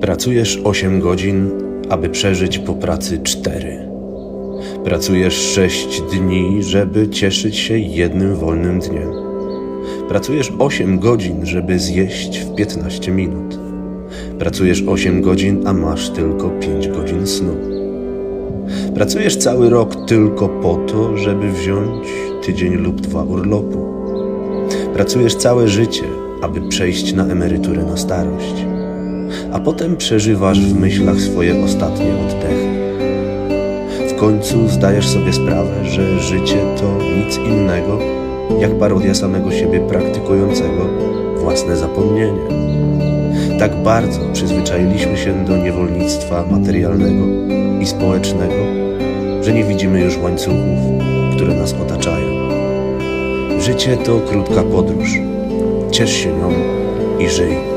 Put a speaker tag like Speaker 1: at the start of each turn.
Speaker 1: Pracujesz 8 godzin, aby przeżyć po pracy 4. Pracujesz 6 dni, żeby cieszyć się jednym wolnym dniem. Pracujesz 8 godzin, żeby zjeść w 15 minut. Pracujesz 8 godzin, a masz tylko 5 godzin snu. Pracujesz cały rok tylko po to, żeby wziąć tydzień lub dwa urlopu. Pracujesz całe życie, aby przejść na emeryturę na starość, a potem przeżywasz w myślach swoje ostatnie oddechy. W końcu zdajesz sobie sprawę, że życie to nic innego, jak parodia samego siebie praktykującego własne zapomnienie. Tak bardzo przyzwyczailiśmy się do niewolnictwa materialnego i społecznego, że nie widzimy już łańcuchów, które nas otaczają. Życie to krótka podróż. Ciesz się nią i żyj.